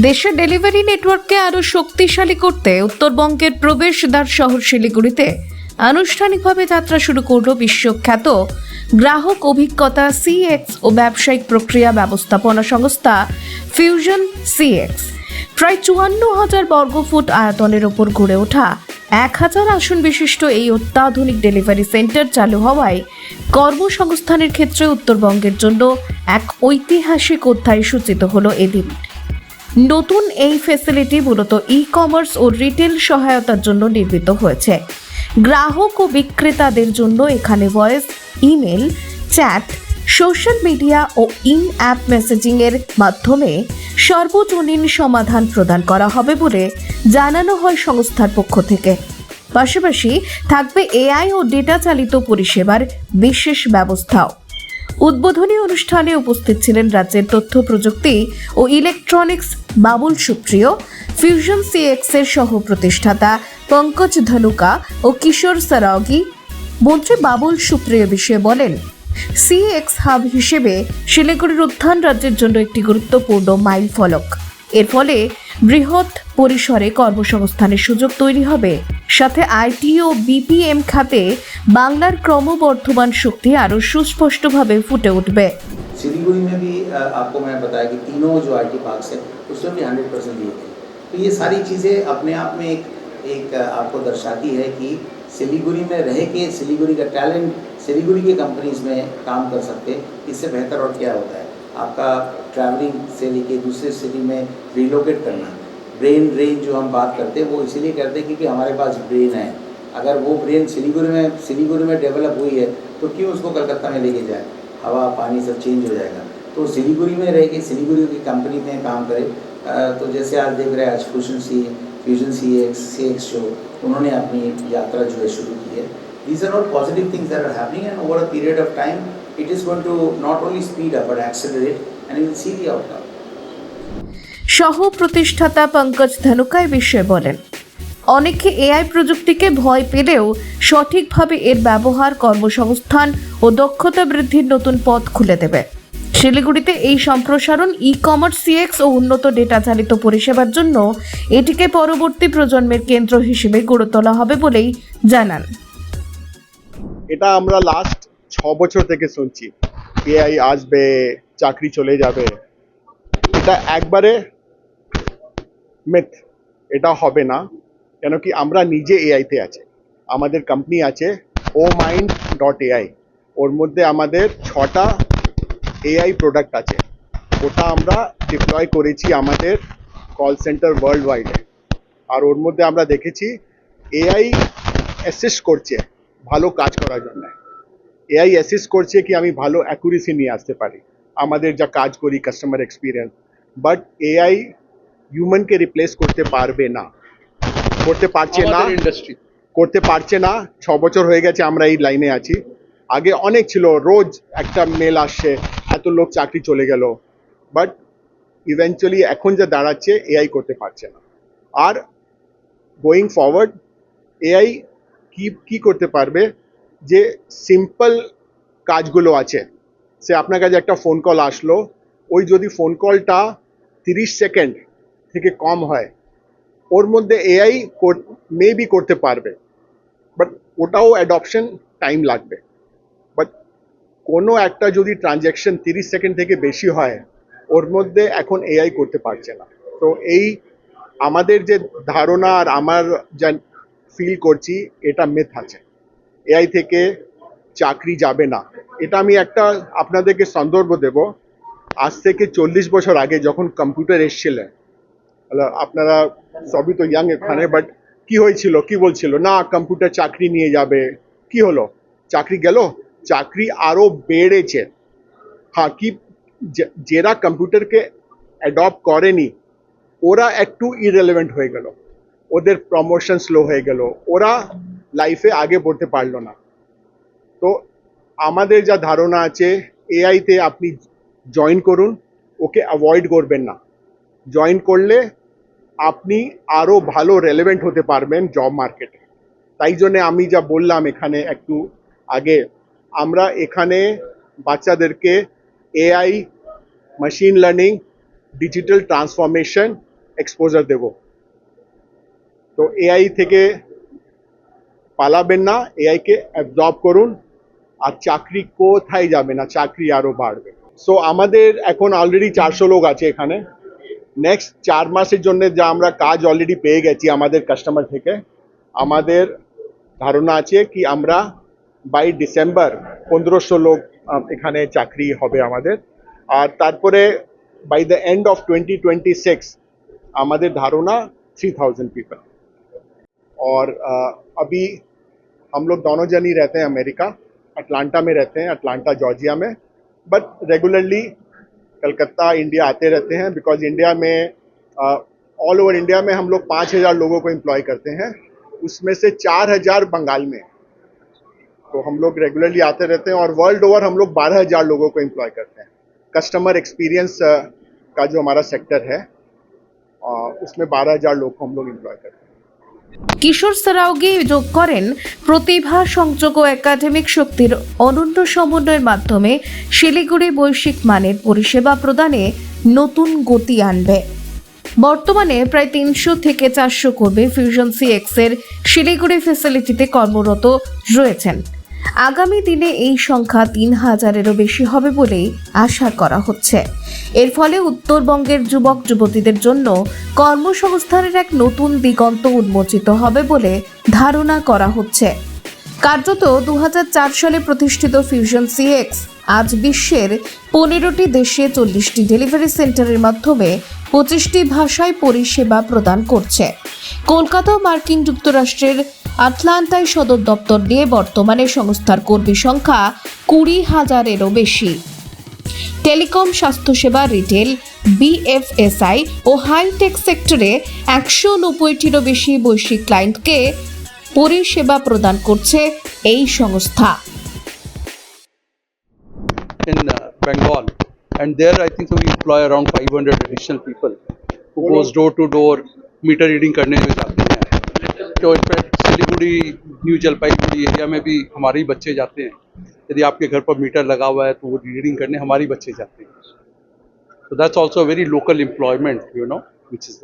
দেশে ডেলিভারি নেটওয়ার্ককে আরও শক্তিশালী করতে উত্তরবঙ্গের প্রবেশদ্বার শহর শিলিগুড়িতে আনুষ্ঠানিকভাবে যাত্রা শুরু করল বিশ্বখ্যাত গ্রাহক অভিজ্ঞতা সিএক্স ও ব্যবসায়িক প্রক্রিয়া ব্যবস্থাপনা সংস্থা ফিউশন সিএক্স প্রায় চুয়ান্ন হাজার বর্গফুট আয়তনের ওপর গড়ে ওঠা এক হাজার আসন বিশিষ্ট এই অত্যাধুনিক ডেলিভারি সেন্টার চালু হওয়ায় কর্মসংস্থানের ক্ষেত্রে উত্তরবঙ্গের জন্য এক ঐতিহাসিক অধ্যায় সূচিত হলো এদিন। নতুন এই ফেসিলিটি মূলত ই কমার্স ও রিটেল সহায়তার জন্য নির্মিত হয়েছে। গ্রাহক ও বিক্রেতাদের জন্য এখানে voice email chat social media O in app মেসেজিংয়ের মাধ্যমে সর্বজনীন সমাধান প্রদান করা হবে বলে জানানো হয় সংস্থার পক্ষ থেকে। পাশাপাশি থাকবে এআই ও ডেটা চালিত পরিষেবার বিশেষ ব্যবস্থাও। উদ্বোধনী অনুষ্ঠানে উপস্থিত ছিলেন রাজ্যের তথ্য প্রযুক্তি ও electronics Babul Supriyo fusion CX এর সহ প্রতিষ্ঠাতা পঙ্কজ ধনুকা ও কিশোর সারাগি। মন্ত্রী বাবুল সুপ্রিয় বিষয়ে বলেন সিএক্স হাব হিসেবে শিলিগুড়ির উত্থান রাজ্যের জন্য একটি গুরুত্বপূর্ণ মাইল ফলক এর ফলে বৃহৎ পরিসরে কর্মসংস্থানের সুযোগ তৈরি হবে সাথে আইটি ও বিপিএম খাতে বাংলার ক্রমবর্ধমান শক্তি আরও সুস্পষ্টভাবে ফুটে উঠবে सिलीगुड़ी में भी अ, आपको मैं बताया कि तीनों जो आई टी पार्क्स हैं उसमें भी हंड्रेड परसेंट दिए थे तो ये सारी चीज़ें अपने आप में एक एक अ, आपको दर्शाती है कि सिलीगुड़ी में रह के सिलीगुड़ी का टैलेंट सिलीगुड़ी की कंपनीज में काम कर सकते हैं इससे बेहतर और क्या होता है आपका ट्रैवलिंग से लेके दूसरे सिटी में रिलोकेट करना। ब्रेन ड्रेन जो हम बात करते हैं, वो इसीलिए करते हैं क्योंकि हमारे पास ब्रेन है। अगर वो ब्रेन सिलीगुड़ी में सिलीगुड़ी में डेवलप हुई है तो क्यों उसको कलकत्ता में लेके जाए? हवा, पानी सब चेंज हो जाएगा। तो सिलीगुड़ी में रह के, सिलीगुड़ी की कंपनी में काम करे। तो जैसे आज देख रहे हैं, आज fusion C fusion C X C X जो उन्होंने अपनी यात्रा जो है शुरू की है। These are all positive things are happening and over a period of time it is going to not only speed up but accelerate and you will see the outcome. সহ প্রতিষ্ঠাতা পঙ্কজ ধনুকা এ বিষয়ে বলেন অনেকে এআই প্রযুক্তিকে ভয় পেলেও সঠিকভাবে এর ব্যবহার কর্মসংস্থান ও দক্ষতা বৃদ্ধির নতুন পথ খুলে দেবে শিলিগুড়িতে এই সম্প্রসারণ ই কমার্স সিএক্স ও উন্নত ডেটা চালিত পরিষেবার জন্য এটিকে পরবর্তী প্রজন্মের কেন্দ্র হিসেবে গড়ে তোলা হবে বলেই জানান এটা আমরা লাস্ট ছ বছর থেকে শুনছি। এআই আসবে, চাকরি চলে যাবে। এটা একবারে মিথ এটা হবে না। কেন কি আমরা নিজে এআইতে আছে। আমাদের কোম্পানি আছে ও মাইন্ড ডট এআই ওর মধ্যে আমাদের ছটা এআই প্রোডাক্ট আছে। ওটা আমরা ডিপ্লয় করেছি আমাদের কল সেন্টার ওয়ার্ল্ড ওয়াইডে আর ওর মধ্যে আমরা দেখেছি এআই অ্যাসিস্ট করছে ভালো কাজ করার জন্য। এআই অ্যাসিস্ট করছে কি আমি ভালো অ্যাকুরেসি নিয়ে আসতে পারি। আমাদের যা কাজ করি কাস্টমার এক্সপিরিয়েন্স বাট এআই হিউম্যানকে রিপ্লেস করতে পারবে না। করতে পারছে না। ইন্ডাস্ট্রি করতে পারছে না। ছ বছর হয়ে গেছে আমরা এই লাইনে আছি। আগে অনেক ছিল রোজ একটা মেল আসছে এত লোক চাকরি চলে গেল। বাট ইভেনচুয়ালি এখন যা দাঁড়াচ্ছে এআই করতে পারছে না। আর গোয়িং ফরওয়ার্ড এআই কি কি করতে পারবে? যে সিম্পল কাজগুলো আছে, সে আপনার কাছে একটা ফোন কল আসলো, ওই যদি ফোন কলটা তিরিশ সেকেন্ড থেকে কম হয়, ওর মধ্যে এআই মেবি করতে পারবে বাট ওটাও অ্যাডপশন টাইম লাগবে। বাট কোনো একটা যদি ট্রানজ্যাকশন তিরিশ সেকেন্ড থেকে বেশি হয়, ওর মধ্যে এখন এআই করতে পারছে না। তো এই আমাদের যে ধারণা আর আমার যা ফিল করছি, এটা মেথ আছে। এআই থেকে চাকরি যাবে না। এটা আমি একটা আপনাদেরকে সন্দর্ভ দেব। আজ থেকে চল্লিশ বছর আগে যখন কম্পিউটার এসছিলেন আপনারা সবই তো ইয়াং এখানে বাট কি হয়েছিল, কি বলছিল? না, কম্পিউটার চাকরি নিয়ে যাবে। কি হলো? চাকরি গেল? চাকরি আরও বেড়েছে। হ্যাঁ কি যারা কম্পিউটারকে অ্যাডপ্ট করেনি, ওরা একটু ইরেলেভেন্ট হয়ে গেল। ওদের প্রমোশন স্লো হয়ে গেল। ওরা লাইফে আগে পড়তে পারল না। তো আমাদের যা ধারণা আছে এআইতে আপনি জয়েন করুন, ওকে অ্যাভয়েড করবেন না। জয়েন করলে আপনি আরও ভালো রেলেভেন্ট হতে পারবেন জব মার্কেটে তাই জন্যে আমি যা বললাম এখানে একটু আগে, আমরা এখানে বাচ্চাদেরকে AI machine learning digital transformation exposure দেব। তো এআই থেকে পালাবেন না এআইকে অ্যাবজর্ব করুন। আর চাকরি কোথায় যাবে না, চাকরি আরও বাড়বে। সো আমাদের এখন অলরেডি চারশো লোক আছে এখানে। নেক্সট চার মাসের জন্য যা আমরা কাজ অলরেডি পেয়ে গেছি আমাদের কাস্টমার থেকে। আমাদের ধারণা আছে কি আমরা বাই ডিসেম্বর পনেরোশো লোক এখানে চাকরি হবে আমাদের। আর তারপরে by the end of twenty twenty six আমাদের ধারণা থ্রি থাউজেন্ড পিপল আর আবি हम लोग दोनों जन ही रहते हैं अमेरिका, अटलांटा में रहते हैं, अटलांटा, जॉर्जिया में। बट रेगुलरली कलकत्ता, इंडिया आते रहते हैं बिकॉज़ इंडिया में ऑल ओवर इंडिया में हम लोग पाँच हज़ार लोगों को एम्प्लॉय करते हैं। उसमें से चार हज़ार बंगाल में। तो हम लोग रेगुलरली आते रहते हैं और वर्ल्ड ओवर हम लोग बारह हज़ार लोगों को एम्प्लॉय करते हैं। कस्टमर एक्सपीरियंस का जो हमारा सेक्टर है उसमें बारह हज़ार लोग को हम लोग एम्प्लॉय करते हैं। কিশোর সারাওগি যোগ করেন প্রতিভা সংযোগ ও একাডেমিক শক্তির অনন্য সমন্বয়ের মাধ্যমে শিলিগুড়ি বৈশ্বিক মানের পরিষেবা প্রদানে নতুন গতি আনবে। বর্তমানে প্রায় তিনশো থেকে চারশো কর্মী ফিউশন সিএক্সের শিলিগুড়ি ফ্যাসিলিটিতে কর্মরত রয়েছেন। আগামী দিনে এই সংখ্যা তিন হাজারেরও বেশি হবে বলেই আশা করা হচ্ছে। এর ফলে উত্তরবঙ্গের যুবক, যুবতীদের জন্য কর্মসংস্থানের এক নতুন দিগন্ত উন্মোচিত হবে বলে ধারণা করা হচ্ছে। কার্যত দু হাজার চার সালে প্রতিষ্ঠিত ফিউশন সিএক্স আজ বিশ্বের পনেরোটি দেশে চল্লিশটি ডেলিভারি সেন্টারের মাধ্যমে পঁচিশটি ভাষায় পরিষেবা প্রদান করছে। কলকাতা মার্কিন যুক্তরাষ্ট্রের আটলান্টায় সদর দপ্তর নিয়ে বর্তমানে সংস্থার কর্মী সংখ্যা কুড়ি হাজারেরও বেশি টেলিকম স্বাস্থ্যসেবা রিটেল বিএফএসআই ও হাইটেক সেক্টরে একশো নব্বইটিরও বেশি বৈশ্বিক ক্লায়েন্টকে পরিষেবা প্রদান করছে এই সংস্থা in uh, Bengal, and there I think so we employ around 500 additional people who goes door to door meter reading करने में जाते हैं तो in fact Siliguri new Jalpaiguri area में भी हमारे ही बच्चे जाते हैं। यदि आपके घर पर मीटर लगा हुआ है तो वो रीडिंग करने हमारे बच्चे जाते हैं। So that's also a very local employment, you know, which is